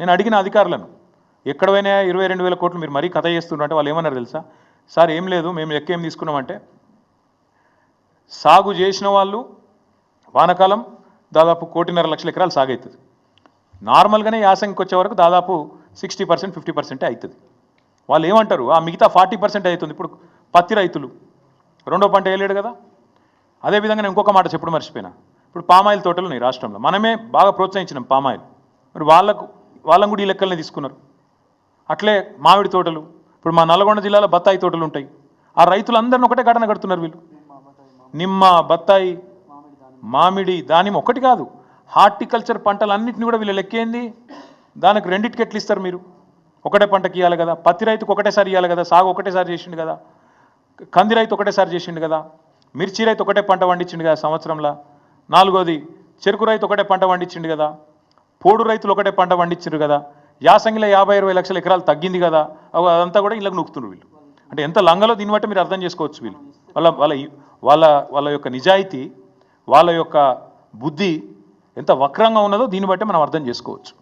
నేను అడిగిన అధికారులను ఎక్కడ పోయినా ఇరవై రెండు వేల కోట్లు మీరు మరీ కథ చేస్తున్నారు అంటే వాళ్ళు ఏమన్నారు తెలుసా? సార్ ఏం లేదు మేము లెక్క ఏం తీసుకున్నామంటే సాగు చేసిన వాళ్ళు వానకాలం దాదాపు కోటిన్నర లక్షల ఎకరాలు సాగు అవుతుంది. నార్మల్గానే యాసంగికి వచ్చే వరకు దాదాపు సిక్స్టీ పర్సెంట్ ఫిఫ్టీ పర్సెంటే అవుతుంది. వాళ్ళు ఏమంటారు? ఆ మిగతా ఫార్టీ పర్సెంట్ అవుతుంది. ఇప్పుడు పత్తి రైతులు రెండో పంట వేయలేడు కదా? అదేవిధంగా నేను ఇంకొక మాట చెప్పడం మర్చిపోయినా. ఇప్పుడు పామాయిల్ తోటలు ఉన్నాయి రాష్ట్రంలో. మనమే బాగా ప్రోత్సహించినాం పామాయిల్. మరి వాళ్ళకు వాళ్ళని కూడా ఈ లెక్కలనే తీసుకున్నారు. అట్లే మామిడి తోటలు ఇప్పుడు మా నల్గొండ జిల్లాలో బత్తాయి తోటలు ఉంటాయి. ఆ రైతులందరిని ఒకటే ఘటన కడుతున్నారు వీళ్ళు. నిమ్మ బత్తాయి మామిడి దానిమ్మ ఒకటి కాదు. హార్టికల్చర్ పంటలన్నింటినీ కూడా వీళ్ళు లెక్కేంది దానికి రెండింటికి ఎట్లు ఇస్తారు మీరు? ఒకటే పంటకి ఇవ్వాలి కదా. పత్తి రైతుకు ఒకటేసారి ఇవ్వాలి కదా. సాగు ఒకటేసారి చేసిండు కదా. కంది రైతు ఒకటేసారి చేసిండు కదా. మిర్చి రైతు ఒకటే పంట పండించిండు కదా సంవత్సరంలో. నాలుగోది చెరుకు రైతు ఒకటే పంట పండించిండు కదా. పోడు రైతులు ఒకటే పంట పండించారు కదా. యాసంగిలో యాభై ఇరవై లక్షల ఎకరాలు తగ్గింది కదా. అవి అదంతా కూడా ఇళ్ళకి నొక్కుతున్నారు వీళ్ళు. అంటే ఎంత లంగలో దీన్ని బట్టి మీరు అర్థం చేసుకోవచ్చు వీళ్ళు. వాళ్ళ వాళ్ళ వాళ్ళ వాళ్ళ యొక్క నిజాయితీ వాళ్ళ యొక్క బుద్ధి ఎంత వక్రంగా ఉన్నదో దీన్ని బట్టి మనం అర్థం చేసుకోవచ్చు.